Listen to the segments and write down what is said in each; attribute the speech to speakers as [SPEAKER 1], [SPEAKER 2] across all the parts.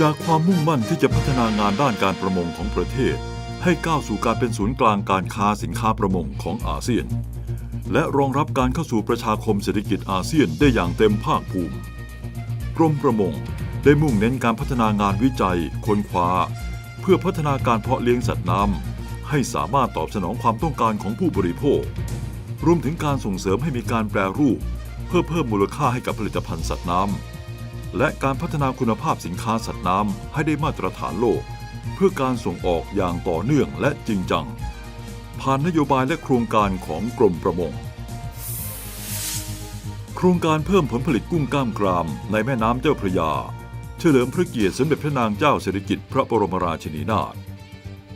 [SPEAKER 1] จากความมุ่งมั่นที่จะพัฒนางานด้านการประมงของประเทศ ให้ก้าวสู่การเป็นศูนย์กลางการค้าสินค้าประมงของอาเซียน และรองรับการเข้าสู่ประชาคมเศรษฐกิจอาเซียนได้อย่างเต็มภาคภูมิกรมประมงได้มุ่งเน้นการพัฒนางานวิจัย ค้นคว้า เพื่อพัฒนาการเพาะเลี้ยงสัตว์น้ำให้สามารถตอบสนองความต้องการของผู้บริโภค รวมถึงการส่งเสริมให้มีการแปรรูป เพื่อเพิ่มมูลค่าให้กับผลิตภัณฑ์สัตว์น้ำ และการพัฒนาคุณภาพสินค้าสัตว์น้ำให้ได้มาตรฐานโลก เพื่อการส่งออกอย่างต่อเนื่องและจริงจัง ผ่านนโยบายและโครงการของกรมประมง โครงการเพิ่มผลผลิตกุ้งกล้ามกรามในแม่น้ำเจ้าพระยา เฉลิมพระเกียรติสมเด็จพระนางเจ้าสิริกิติ์พระบรมราชินีนาถ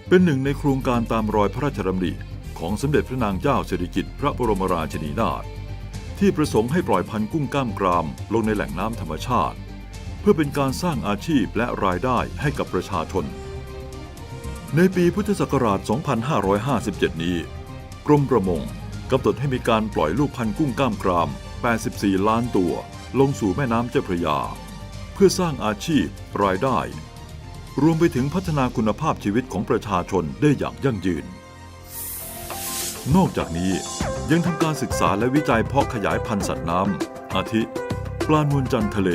[SPEAKER 1] เป็นหนึ่งในโครงการตามรอยพระราชดำริของสมเด็จพระนางเจ้าสิริกิติ์พระบรมราชินีนาถ ที่ประสงค์ให้ปล่อยพันธุ์กุ้งกล้ามกรามลงในแหล่งน้ำธรรมชาติ เพื่อเป็นการสร้างอาชีพและรายได้ให้กับประชาชน ในปีพุทธศักราช 2557 นี้ กรมประมงกำหนดให้มีการปล่อยลูกพันธุ์กุ้งกล้ามกราม 84 ล้านตัว ลงสู่แม่น้ำเจ้าพระยา เพื่อสร้างอาชีพรายได้ รวมไปถึงพัฒนาคุณภาพชีวิตของประชาชนได้อย่างยั่งยืน นอกจากนี้ยังทำการศึกษาและวิจัยเพาะขยายพันธุ์สัตว์น้ำอาทิ ปลานวลจันทร์ทะเล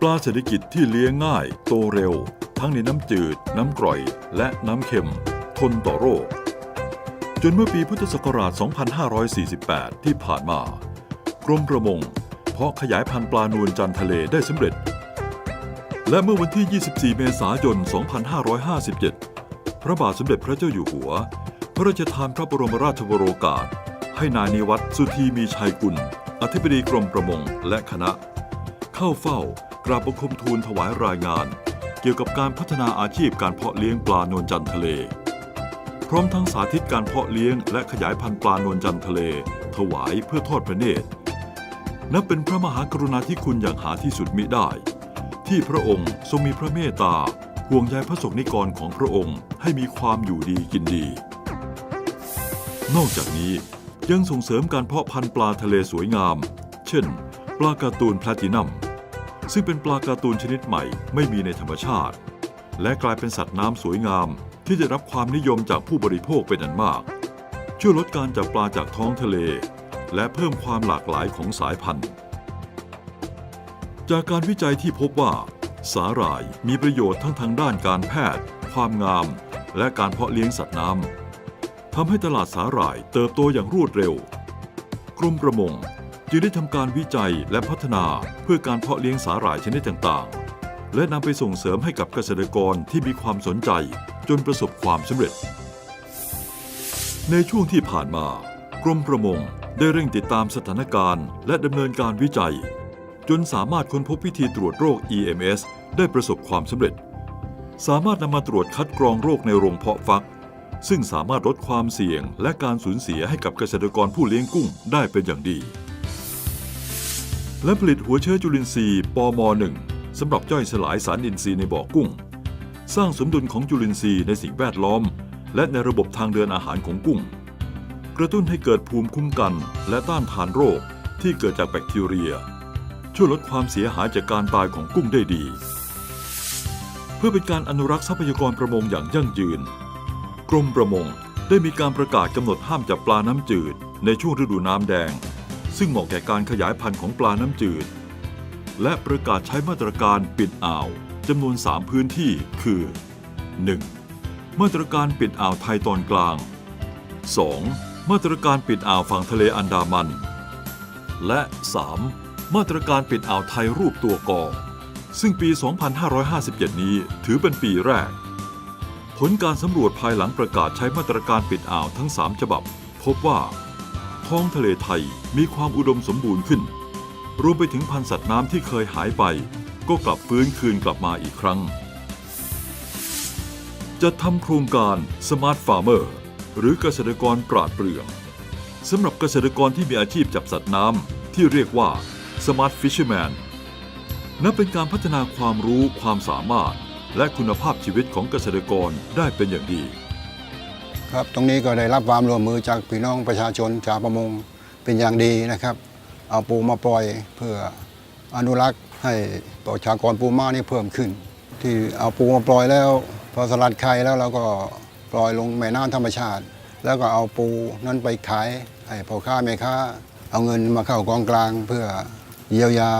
[SPEAKER 1] ปลาเศรษฐกิจที่เลี้ยงง่าย โตเร็ว ทั้งในน้ำจืด น้ำกร่อย และน้ำเค็ม ทนต่อโรค จนเมื่อปีพุทธศักราช 2548 ที่ผ่านมา กรมประมง เพาะขยายพันธุ์ปลานวลจันทร์ทะเลได้สำเร็จ และเมื่อวันที่ 24 เมษายน 2557 พระบาทสมเด็จพระเจ้าอยู่หัว ระราชทานพระบรมราชวโรกาส ให้นายนิวัตรสุธีมีชัยกุล อธิบดีกรมประมงและคณะ เข้าเฝ้ากราบบังคมทูลถวายรายงาน เกี่ยวกับการพัฒนาอาชีพการเพาะเลี้ยงปลานวลจันทร์ทะเล พร้อมทั้งสาธิตการเพาะเลี้ยงและขยายพันธุ์ปลานวลจันทร์ทะเล ถวายเพื่อทอดพระเนตรนับเป็นพระมหากรุณาธิคุณอย่างหาที่สุดมิได้ ที่พระองค์ทรงมีพระเมตตาห่วงใยพระสงฆ์นิกรของพระองค์ให้มีความอยู่ดีกินดี นอกจากนี้ยังส่งเสริมการเพาะพันธุ์ปลาทะเลสวยงาม เช่น ปลาการ์ตูนแพลตินัม ซึ่งเป็นปลาการ์ตูนชนิดใหม่ไม่มีในธรรมชาติ และกลายเป็นสัตว์น้ำสวยงาม ที่ได้รับความนิยมจากผู้บริโภคเป็นอันมาก ช่วยลดการจับปลาจากท้องทะเล และเพิ่มความหลากหลายของสายพันธุ์ จากการวิจัยที่พบว่า สาหร่ายมีประโยชน์ทั้งทางด้านการแพทย์ ความงาม และการเพาะเลี้ยงสัตว์น้ำ ทำให้ตลาดสาหร่ายเติบโตอย่างรวดเร็ว กรมประมงจึงได้ทำการวิจัยและพัฒนาเพื่อการเพาะเลี้ยงสาหร่ายชนิดต่างๆ และนำไปส่งเสริมให้กับเกษตรกรที่มีความสนใจจนประสบความสำเร็จ ในช่วงที่ผ่านมา กรมประมงได้เร่งติดตามสถานการณ์ และดำเนินการวิจัย จนสามารถค้นพบวิธีตรวจโรค EMS ได้ประสบความสำเร็จ สามารถนำมาตรวจคัดกรองโรคในโรงเพาะฟัก ซึ่งสามารถลดความเสี่ยงและการสูญเสียให้กับเกษตรกรผู้เลี้ยงกุ้งได้เป็นอย่างดี และผลิตหัวเชื้อจุลินทรีย์ปม .1 สำหรับย่อยสลายสารอินทรีย์ในบ่อกุ้ง สร้างสมดุลของจุลินทรีย์ในสิ่งแวดล้อม และในระบบทางเดินอาหารของกุ้ง กระตุ้นให้เกิดภูมิคุ้มกัน และต้านทานโรคที่เกิดจากแบคทีเรีย ช่วยลดความเสียหายจากการตายของกุ้งได้ดี เพื่อเป็นการอนุรักษ์ทรัพยากรประมงอย่างยั่งยืน กรมประมงได้มีการประกาศกำหนดห้ามจับปลาน้ำจืดในช่วงฤดูน้ำแดง ซึ่งเหมาะแก่การขยายพันธุ์ของปลาน้ำจืด และประกาศใช้มาตรการปิดอ่าวจำนวน 3 พื้นที่คือ 1. มาตรการปิดอ่าวไทยตอนกลาง 2. มาตรการปิดอ่าวฝั่งทะเลอันดามัน และ 3. มาตรการปิดอ่าวไทยรูปตัวกอซึ่งปี 2557 นี้ถือเป็นปีแรก ผลการสำรวจภายหลังประกาศใช้มาตรการปิดอ่าวทั้ง 3 ฉบับ พบว่า ท้องทะเลไทยมีความอุดมสมบูรณ์ขึ้น รวมไปถึงพันธุ์สัตว์น้ำที่เคยหายไป ก็กลับฟื้นคืนกลับมาอีกครั้ง จะทำโครงการ Smart Farmer หรือเกษตรกรปราดเปรื่องสำหรับเกษตรกรที่มีอาชีพจับสัตว์น้ำที่เรียกว่า Smart Fisherman นับเป็นการพัฒนาความรู้ความสามารถ และคุณภาพชีวิตของเกษตรกรได้เป็นอย่างดี
[SPEAKER 2] ครับ ตรงนี้ก็ได้รับความร่วมมือจากพี่น้องประชาชนชาวประมงเป็นอย่างดีนะครับ เอาปูมาปล่อยเพื่ออนุรักษ์ให้ประชากรปูม้านี่เพิ่มขึ้น ที่เอาปูมาปล่อยแล้ว พอสลัดไข่แล้วเราก็ปล่อยลงแม่น้ำธรรมชาติ แล้วก็เอาปูนั้นไปขายให้พ่อค้าแม่ค้า เอาเงินมาเข้ากองกลางเพื่อเยียวยา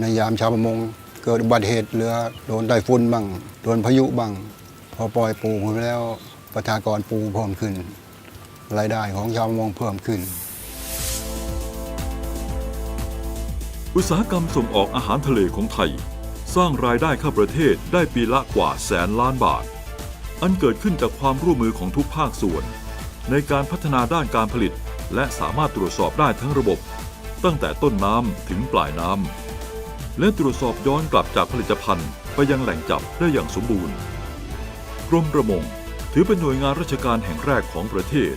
[SPEAKER 2] ในยามชาวประมง เกิดอุบัติเหตุเรือโดนไต้ฝุ่นบ้างโดนพายุบ้างพอปล่อยปูไปแล้วประชากรปูเพิ่มขึ้น รายได้ของชาวมงเพิ่มขึ้น
[SPEAKER 1] อุตสาหกรรมส่งออกอาหารทะเลของไทย สร้างรายได้เข้าประเทศได้ปีละกว่าแสนล้านบาท อันเกิดขึ้นจากความร่วมมือของทุกภาคส่วน ในการพัฒนาด้านการผลิต และสามารถตรวจสอบได้ทั้งระบบ ตั้งแต่ต้นน้ำถึงปลายน้ำ และตรวจสอบย้อนกลับจากผลิตภัณฑ์ ไปยังแหล่งจับได้อย่างสมบูรณ์ กรมประมงถือเป็นหน่วยงานราชการแห่งแรกของประเทศ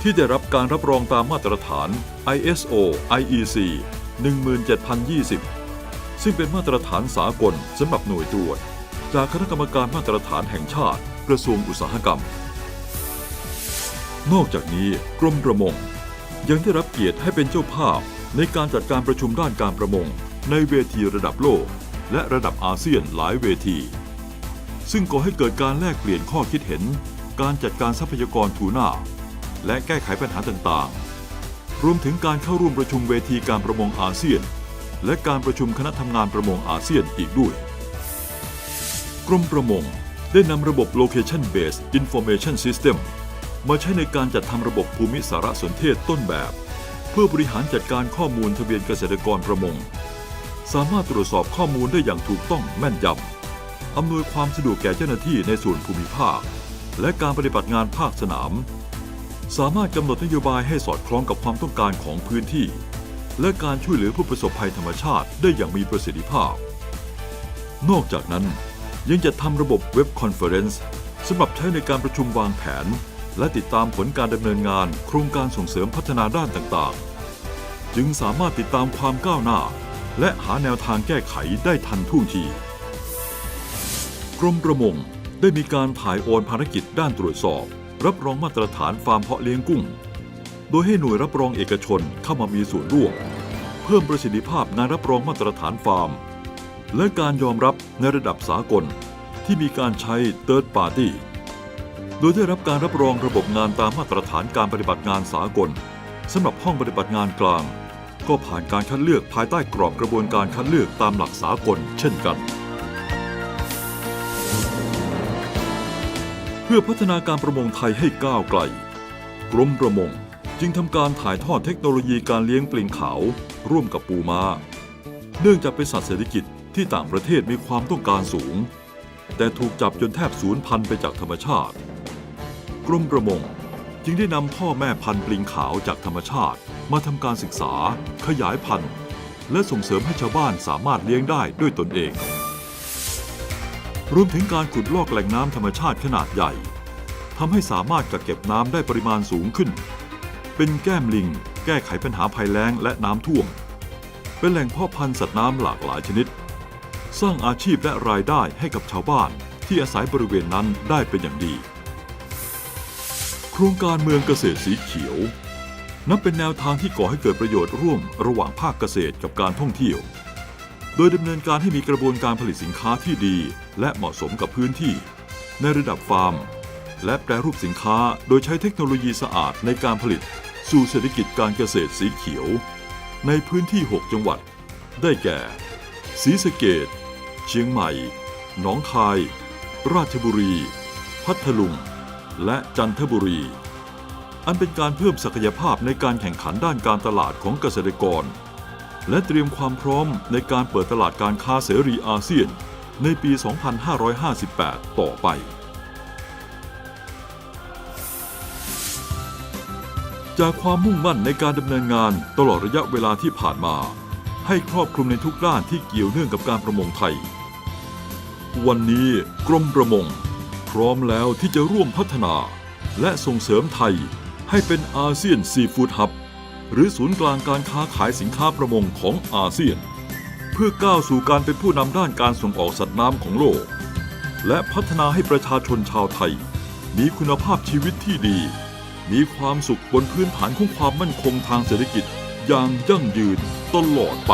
[SPEAKER 1] ที่ได้รับการรับรองตามมาตรฐาน ISO IEC 17020 ซึ่งเป็นมาตรฐานสากลสำหรับหน่วยตรวจ จากคณะกรรมการมาตรฐานแห่งชาติ กระทรวงอุตสาหกรรม นอกจากนี้กรมประมงยังได้รับเกียรติให้เป็นเจ้าภาพในการจัดการประชุมด้านการประมง ในเวทีระดับโลก และระดับอาเซียนหลายเวที ซึ่งก่อให้เกิดการแลกเปลี่ยนข้อคิดเห็น การจัดการทรัพยากรทูน่า และแก้ไขปัญหาต่างๆ รวมถึงการเข้าร่วมประชุมเวทีการประมงอาเซียน และการประชุมคณะทำงานประมงอาเซียนอีกด้วย กรมประมงได้นำระบบ Location Based Information System มาใช้ในการจัดทำระบบภูมิสารสนเทศต้นแบบ เพื่อบริหารจัดการข้อมูลทะเบียนเกษตรกรประมง สามารถตรวจสอบข้อมูลได้อย่างถูกต้องแม่นยำ อำนวยความสะดวกแก่เจ้าหน้าที่ในส่วนภูมิภาค และการปฏิบัติงานภาคสนาม สามารถกำหนดนโยบายให้สอดคล้องกับความต้องการของพื้นที่ และการช่วยเหลือผู้ประสบภัยธรรมชาติได้อย่างมีประสิทธิภาพ นอกจากนั้นยังจะทำระบบเว็บคอนเฟอเรนซ์สำหรับใช้ในการประชุมวางแผน และติดตามผลการดำเนินงาน โครงการส่งเสริมพัฒนาด้านต่างๆ จึงสามารถติดตามความก้าวหน้า และหาแนวทางแก้ไขได้ทันท่วงที กรมประมงได้มีการถ่ายโอนภารกิจด้านตรวจสอบ รับรองมาตรฐานฟาร์มเพาะเลี้ยงกุ้ง โดยให้หน่วยรับรองเอกชนเข้ามามีส่วนร่วม เพิ่มประสิทธิภาพงานรับรองมาตรฐานฟาร์ม และการยอมรับในระดับสากลที่มีการใช้ Third Party โดยได้รับการรับรองระบบงานตามมาตรฐานการปฏิบัติงานสากลสำหรับห้องปฏิบัติงานกลาง ก็ผ่านการคัดเลือกภายใต้กรอบกระบวนการคัดเลือกตามหลักสากลเช่นกัน เพื่อพัฒนาการประมงไทยให้ก้าวไกล กรมประมงจึงทำการถ่ายทอดเทคโนโลยีการเลี้ยงปลิงขาว ร่วมกับปูม้า เนื่องจากเป็นสัตว์เศรษฐกิจที่ต่างประเทศมีความต้องการสูง แต่ถูกจับจนแทบสูญพันธุ์ไปจากธรรมชาติ กรมประมงจึงได้นำพ่อแม่พันธุ์ปลิงขาวจากธรรมชาติ มาทำการศึกษา ขยายพันธุ์ และส่งเสริมให้ชาวบ้านสามารถเลี้ยงได้ด้วยตนเอง รวมถึงการขุดลอกแหล่งน้ำธรรมชาติขนาดใหญ่ทำให้สามารถกักเก็บน้ำได้ปริมาณสูงขึ้น เป็นแก้มลิง แก้ไขปัญหาภัยแล้งและน้ำท่วม เป็นแหล่งเพาะพันธุ์สัตว์น้ำหลากหลายชนิด สร้างอาชีพและรายได้ให้กับชาวบ้านที่อาศัยบริเวณนั้นได้เป็นอย่างดี โครงการเมืองเกษตรสีเขียว นับเป็นแนวทางที่ก่อให้เกิดประโยชน์ร่วมระหว่างภาคเกษตรกับการท่องเที่ยว โดยดำเนินการให้มีกระบวนการผลิตสินค้าที่ดี และเหมาะสมกับพื้นที่ ในระดับฟาร์ม และแปรรูปสินค้าโดยใช้เทคโนโลยีสะอาดในการผลิตสู่เศรษฐกิจการเกษตรสีเขียว ในพื้นที่ 6 จังหวัด ได้แก่ศรีสะเกดเชียงใหม่ หนองคาย ราชบุรี พัทลุง และจันทบุรี อันเป็นการเพิ่มศักยภาพในการแข่งขันด้านการตลาดของเกษตรกร และเตรียมความพร้อมในการเปิดตลาดการค้าเสรีอาเซียน ในปี 2558 ต่อไป จากความมุ่งมั่นในการดำเนินงานตลอดระยะเวลาที่ผ่านมา ให้ครอบคลุมในทุกด้านที่เกี่ยวเนื่องกับการประมงไทย วันนี้กรมประมง พร้อมแล้วที่จะร่วมพัฒนาและส่งเสริมไทย ให้เป็นอาเซียนซีฟู้ดฮับ หรือศูนย์กลางการค้าขายสินค้าประมงของอาเซียน เพื่อก้าวสู่การเป็นผู้นำด้านการส่งออกสัตว์น้ำของโลก และพัฒนาให้ประชาชนชาวไทย มีคุณภาพชีวิตที่ดี มีความสุขบนพื้นฐานของความมั่นคงทางเศรษฐกิจอย่างยั่งยืนตลอดไป